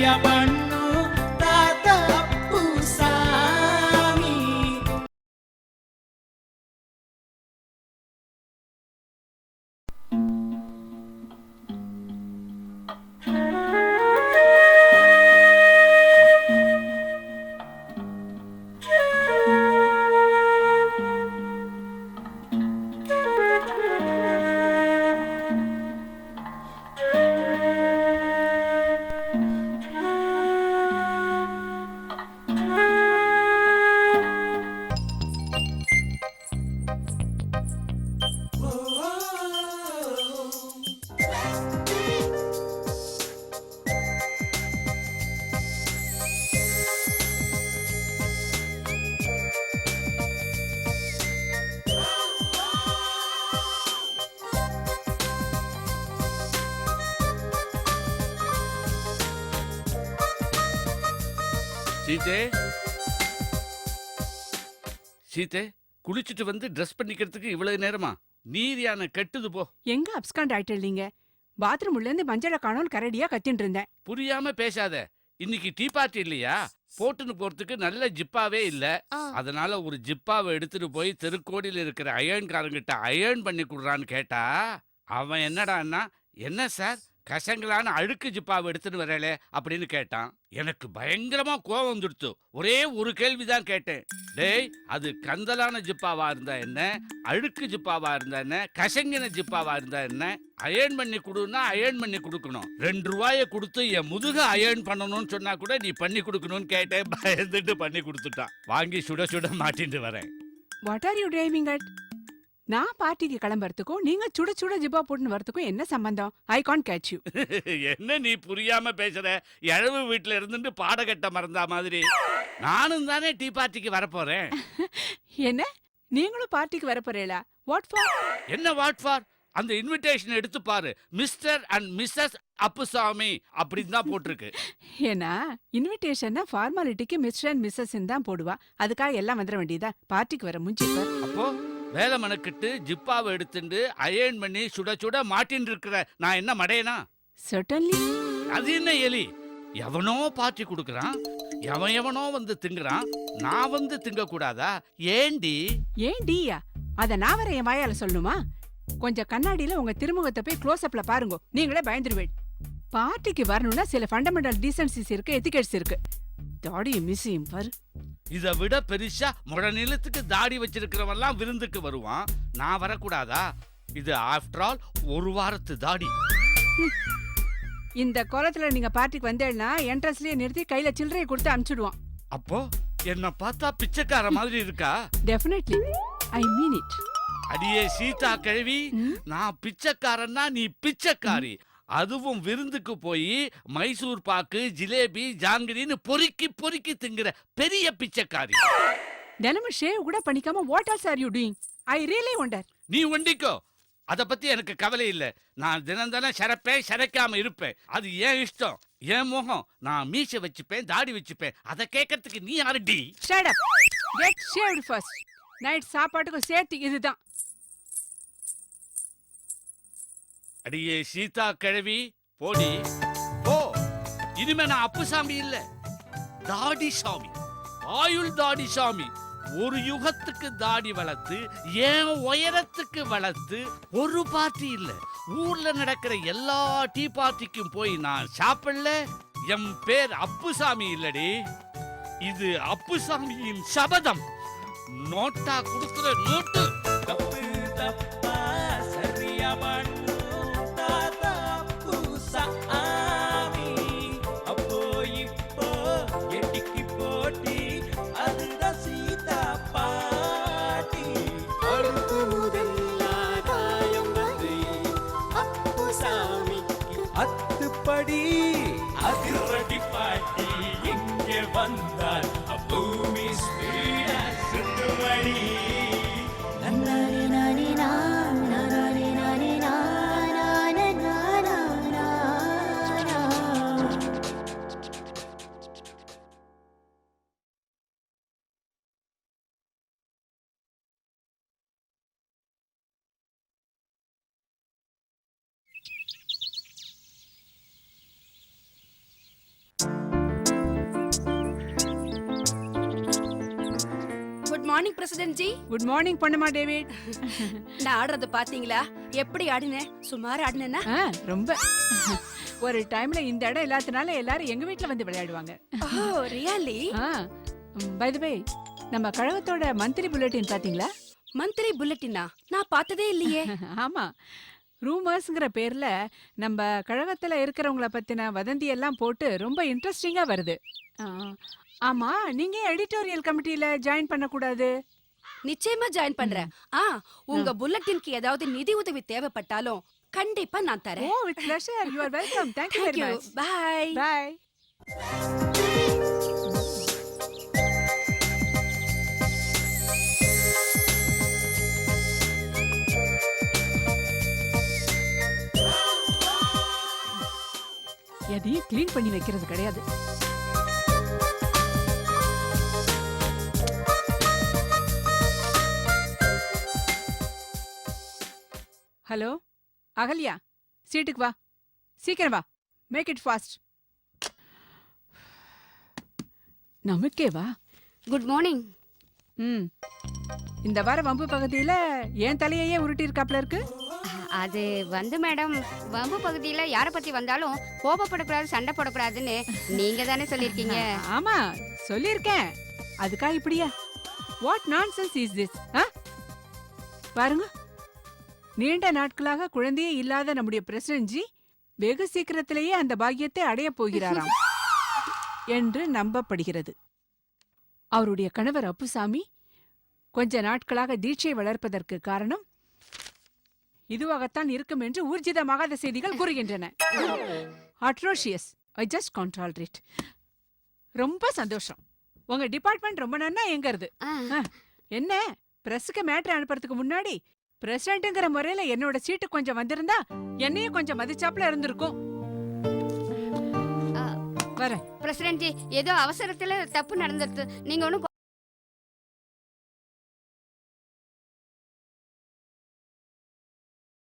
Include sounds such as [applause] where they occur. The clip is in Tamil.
சரியா சீதே சீதே குளிச்சுட்டு வந்து ட்ரெஸ் பண்ணிக்கிறதுக்கு இவ்வளவு நேரமா? நீர் யானை கெட்டுது போ. எங்க அப்ஸ்காண்ட் ஆயிட்டு இல்லீங்க பாத்ரூம் உள்ள இருந்து மஞ்சளை காணோம் கரடியா கத்தின்னு இருந்தேன். புரியாம பேசாத. இன்னைக்கு டீ பார்ட்டி இல்லையா? போட்டுன்னு போறதுக்கு நல்ல ஜிப்பாவே இல்ல. அதனால ஒரு ஜிப்பாவை எடுத்துட்டு போய் தெருக்கோடியில் இருக்கிற அயர்ன்காரங்கிட்ட அயர்ன் பண்ணி கொடுறான்னு கேட்டா அவன் என்னடான்னா என்ன சார்? கசங்களான அழுக்கு ஜிப்பாவை எடுத்துன்னு வரலே அப்படின்னு கேட்டான். எனக்கு பயங்கரமா கோவம் வந்துடுத்து. ஒரே ஒரு கேள்விதான் கேட்டேன். டேய் அது கந்தலான ஜிப்பாவா இருந்தா என்ன? அழுக்கு ஜிப்பாவா இருந்தா என்ன? கசங்கின ஜிப்பாவா இருந்தா என்ன? அயர்ன் பண்ணி கொடுன்னா அயர்ன் பண்ணி கொடுக்கணும். ரெண்டு ரூபாய கொடுத்து என் முதுக அயர்ன் பண்ணணும்னு சொன்னா கூட நீ பண்ணி கொடுக்கணும்னு கேட்டேன். பயந்துட்டு பண்ணி கொடுத்துட்டான். வாங்கி சுட சுட மாட்டிட்டு வரேன். What are you driving at நான் பார்ட்டிக்கு கிளம்புறதுக்கும் நீங்க சுட சுட ஜிப்பா போட்டுன்னு வரதுக்கும் என்ன சம்பந்தம்? ஐ கான் கேட்ச் யூ என்ன நீ புரியாம பேசுற? எழவு வீட்டுல இருந்துட்டு பாடகட்ட மறந்தா மாதிரி. நானும் தானே டீ பார்ட்டிக்கு வரப்போறேன். [laughs] என்ன? நீங்களும் பார்ட்டிக்கு வர போறீங்களா வாட் ஃபார் என்ன வாட் ஃபார் அந்த இன்விடேஷன் எடுத்து பாரு. மிஸ்டர் அண்ட் மிஸ்ஸஸ் அப்புசாமி அப்படின்னு தான் போட்டிருக்கு. [laughs] ஏன்னா இன்விடேஷன்னா ஃபார்மாலிட்டிக்கு மிஸ்டர் அண்ட் மிஸ்ஸஸ் தான் போடுவா. அதுக்காக எல்லாம் வந்துட வேண்டியதா பார்ட்டிக்கு வர முஞ்சிப்பர் அப்போ? வேலை மனக்கிட்டு ஜிப்பாவை எடுத்துட்டு அயர்ன் பண்ணி சுட சுட மாட்டின்னு இருக்கிற நான் என்ன மடையனா? சர்டன்லி அது என்ன எலி? எவனோ பார்ட்டி கொடுக்கறான் எவன் எவனோ வந்து திங்குறான் நான் வந்து திங்க கூடாதா ஏண்டி? ஏன் டீயா? அத நான் வர என் வாயால சொல்லணுமா? கொஞ்சம் கண்ணாடியில உங்க திருமுகத்தை போய் க்ளோஸ் அப்ல பாருங்க. நீங்களே பயந்துருவேன் பார்ட்டிக்கு வரணும்னா சில ஃபண்டமெண்டல் டீசன்சிஸ் இருக்கு எத்திகேட்ஸ் இருக்கு. தாடியை மிஸ்ஸையும் பாரு. இதை விட பெருசா முழ நிலத்துக்கு தாடி வச்சிருக்கிறவன்லாம் விருந்துக்கு வருவான். நான் வரக்கூடாதா? இது ஆஃப்டர் ஆல் ஒரு வாரத்து தாடி. இந்த கோலத்துல நீங்க பார்ட்டிக்கு வந்தேன்னா என்ட்ரன்ஸ்லயே நிறுத்தி கையில சில்லறையை கொடுத்து அனுப்பிச்சிடுவான். அப்போ என்ன பார்த்தா பிச்சைக்கார மாதிரி இருக்கா? டெஃபினெட்லி ஐ மீன் இட் அடியே சீதா கிழவி. நான் பிச்சைக்காரன்னா நீ பிச்சைக்காரி. அதுவும் விருந்துக்கு போய் மைசூர் பாக்கு ஜிலேபி ஜாங்கிரின்னு பொறுக்கி பொறுக்கி திங்கிற பெரிய பிச்சைக்காரி. தினமும் ஷேவ் கூட பண்ணிக்காம what else are you doing I really wonder நீ ஒண்டிக்கோ. அத பத்தி எனக்கு கவலை இல்ல. நான் தினம் தினம் சரப்பேன் சரைக்காம இருப்பேன். அது ஏன் இஷ்டம்? என் முகம்? நான் மீசை வச்சுப்பேன் தாடி வச்சுப்பேன். அதை கேட்கறதுக்கு நீ யாருடி? Shut up get shaved first night சாப்பாட்டுக்கும் சேர்த்து இதுதான். அடியே சீதா கிழவி போடி. போ. இனிமே நான் அப்புசாமி இல்ல. தாடி சாமி ஆயுள் தாடி சாமி ஒரு யுகத்துக்கு தாடி வளர்த்து ஏன் உயரத்துக்கு வளர்த்து ஒரு பார்ட்டி இல்ல. ஊர்ல நடக்கிற எல்லா டீ பார்ட்டிக்கும் போய் நான் சாப்பிடல. என் பேர் அப்புசாமி இல்லடி. இது அப்புசாமியின் சபதம். நோட்டா கொடுக்கிற நோட்டு. தப்பு தப்பா சரியா ready. Morning president ji good morning பொண்ணுமா டேவிட் நான் ஆடுறத பாத்தீங்களா? எப்படி ஆடினேன் சுமார் ஆடினேன்னா? ஆ, ரொம்ப. [laughs] ஒரு டைம்ல இந்த இடம் இல்லாதனால எல்லாரும் எங்க வீட்ல வந்து விளையாடுவாங்க. ஓ ரியலி பை த வே நம்ம கழகத்தோட மந்த்லி புல்லட்டின் பாத்தீங்களா? மந்திரி புல்லட்டினா நான் பார்த்ததே இல்லையே. [laughs] ஆமா. ரூமர்ஸ்ங்கிற பேர்ல நம்ம கழகத்துல இருக்கிறவங்கள பத்தின வதந்தி எல்லாம் போட்டு ரொம்ப இன்ட்ரெஸ்டிங்கா வருது. ஆ, ஆமா நீங்க எடிட்டோரியல் கமிட்டில ஜாயின் பண்ண கூடாது நிச்சயமா ஜாயின் பண்றேன். ஆ உங்க புல்லட்டின்க்கு ஏதாவது நிதி உதவி தேவைப்பட்டாலும் கண்டிப்பா நான் ஓ தரேன் with pleasure you are welcome thank you very much bye bye எதையும் க்ளீன் பண்ணி வைக்கிறது கிடையாது. ஹலோ? அகல்யா சீட்டுக்கு வா. சீக்கிரம் வா. மேக் இட் ஃபாஸ்ட் நமக்கே வா. குட் மார்னிங் ம். இந்த வார வம்பு பகுதியில என் தலையையே உருட்டி இருக்காப்ல இருக்கு? அது வந்து மேடம் வம்பு பகுதியில யாரை பத்தி வந்தாலும் கோபப்படக்கூடாது சண்டை போடக்கூடாதுன்னு நீங்க தானே சொல்லியிருக்கீங்க. ஆமா சொல்லியிருக்கேன். அதுக்கா இப்படியா? வாட் நான்சென்ஸ் இஸ் திஸ் பாருங்க. நீண்ட நாட்களாக குழந்தையே இல்லாத நம்முடைய பிரசிடன்ட் ஜி வெகு சீக்கிரத்திலேயே அந்த பாக்கியத்தை அடையப் போகிறாராம் [laughs] என்று நம்பப்படுகிறது. அவருடைய கணவர் அப்புசாமி கொஞ்ச நாட்களாக தீட்சை வளர்ப்பதற்கு காரணம் இதுவாகத்தான் இருக்கும் என்று ஊர்ஜிதமாகாத செய்திகள் கூறுகின்றன. அட்ரோஷியஸ் ஐ ஜஸ்ட் கான்ட்ரால்ரேட் ரொம்ப சந்தோஷம். உங்க டிபார்ட்மெண்ட் ரொம்ப நன்னா எங்கறது என்ன? பிரஸுக்கு மேட்ரு அனுப்புறதுக்கு முன்னாடி பிரசிடென்ட்ங்கிற முறையில என்னோட சீட்டு கொஞ்சம் வந்திருந்தா என்னையும் கொஞ்சம் மதிச்சாப்ல இருந்திருக்கும். வரேன் பிரசிடென்ட் ஜி ஏதோ அவசரத்துல தப்பு நடந்துருது நீங்க ஒன்றும்